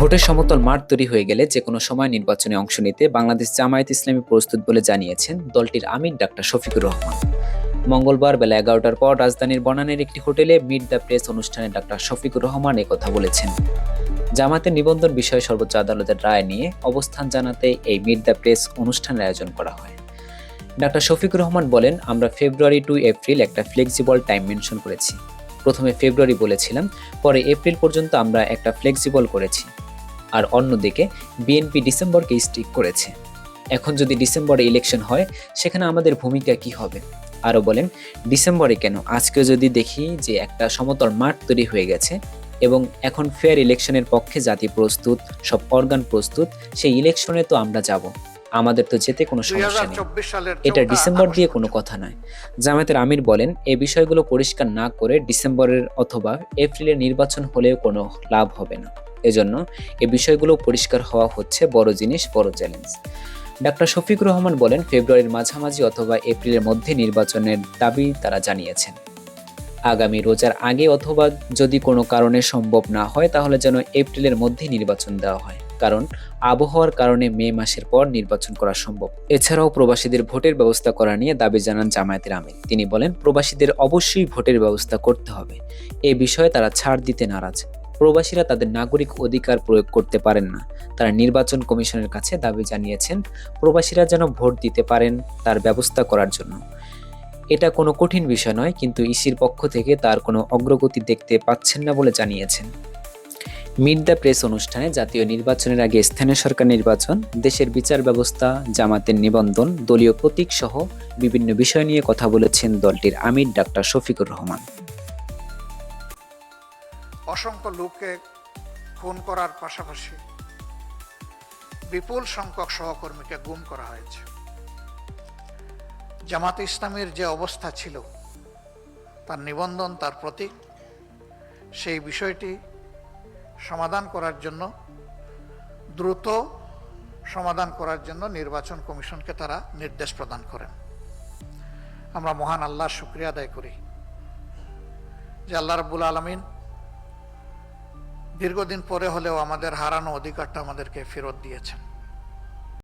ভোটের সমতল মাঠ তৈরি হয়ে গেলে যে কোনো সময় নির্বাচনে অংশ নিতে বাংলাদেশ জামায়াত ইসলামী প্রস্তুত বলে জানিয়েছেন দলটির আমির ডাক্তার শফিকুর রহমান। মঙ্গলবার বেলা এগারোটার পর রাজধানীর বনানের একটি হোটেলে মিট দ্য প্রেস অনুষ্ঠানে ডাক্তার শফিকুর রহমান কথা বলেছেন। জামাতের নিবন্ধন বিষয়ে সর্বোচ্চ আদালতের রায় নিয়ে অবস্থান জানাতে এই মিট দ্য প্রেস অনুষ্ঠানের আয়োজন করা হয়। ডাক্তার শফিকুর রহমান বলেন, আমরা ফেব্রুয়ারি টু এপ্রিল একটা ফ্লেক্সিবল টাইম মেনশন করেছি। প্রথমে ফেব্রুয়ারি বলেছিলাম, পরে এপ্রিল পর্যন্ত আমরা একটা ফ্লেক্সিবল করেছি। আর অন্যদিকে বিএনপি ডিসেম্বরকে স্টিক করেছে। এখন যদি ডিসেম্বরে ইলেকশন হয় সেখানে আমাদের ভূমিকা কি হবে? আরও বলেন ডিসেম্বরে কেন? আজকে যদি দেখি যে একটা সমতল মাঠ তৈরি হয়ে গেছে এবং এখন ফেয়ার ইলেকশনের পক্ষে জাতি প্রস্তুত সব অর্গান প্রস্তুত সেই ইলেকশনে তো আমরা যাব। আমাদের তো যেতে কোনো সমস্যা নেই। এটা ডিসেম্বর দিয়ে কোনো কথা নয়। জামায়াতের আমির বলেন এই বিষয়গুলো পরিষ্কার না করে ডিসেম্বরের অথবা এপ্রিলের নির্বাচন হলেও কোনো লাভ হবে না। এজন্য এ বিষয়গুলো পরিষ্কার হওয়া হচ্ছে বড় জিনিস, বড় চ্যালেঞ্জ। ডাক্তার শফিকুর রহমান বলেন, ফেব্রুয়ারির মাঝামাঝি অথবা এপ্রিলের মধ্যে নির্বাচনের দাবি তারা জানিয়েছেন। আগামী রোজার আগে অথবা যদি কোনো কারণে সম্ভব না হয়, তাহলে যেন এপ্রিলের মধ্যে নির্বাচন দেওয়া হয়। কারণ, আবহাওয়ার কারণে মে মাসের পর নির্বাচন করা সম্ভব। এছাড়াও প্রবাসীদের ভোটের ব্যবস্থা করা নিয়ে দাবি জানান জামায়াতের আমির। তিনি বলেন, প্রবাসীদের অবশ্যই ভোটের ব্যবস্থা করতে হবে। এ বিষয়ে তারা ছাড় দিতে নারাজ। প্রবাসীরা তাদের নাগরিক অধিকার প্রয়োগ করতে পারেন না। তারা নির্বাচন কমিশনের কাছে দাবি জানিয়েছেন, প্রবাসীরা যেন ভোট দিতে পারেন তার ব্যবস্থা করার জন্য। এটা কোনো কঠিন বিষয় নয়, কিন্তু ইসির পক্ষ থেকে তার কোনো অগ্রগতি দেখতে পাচ্ছেন না বলে জানিয়েছেন। মিট দ্য প্রেস অনুষ্ঠানে জাতীয় নির্বাচনের আগে স্থানীয় সরকার নির্বাচন, দেশের বিচার ব্যবস্থা, জামাতের নিবন্ধন, দলীয় প্রতীক সহ বিভিন্ন বিষয় নিয়ে কথা বলেছেন দলটির আমির ডাক্তার শফিকুর রহমান। অসংখ্য লোককে খুন করার পাশাপাশি বিপুল সংখ্যক সহকর্মীকে গুম করা হয়েছে। জামাত ইসলামের যে অবস্থা ছিল, তার নিবন্ধন, তার প্রতীক, সেই বিষয়টি সমাধান করার জন্য, দ্রুত সমাধান করার জন্য নির্বাচন কমিশনকে তারা নির্দেশ প্রদান করেন। আমরা মহান আল্লাহর শুক্রিয়া আদায় করি যে আল্লাহ রাব্বুল আলমিন দীর্ঘদিন পরে হলেও আমাদের হারানো অধিকারটা আমাদেরকে ফেরত দিয়েছেন।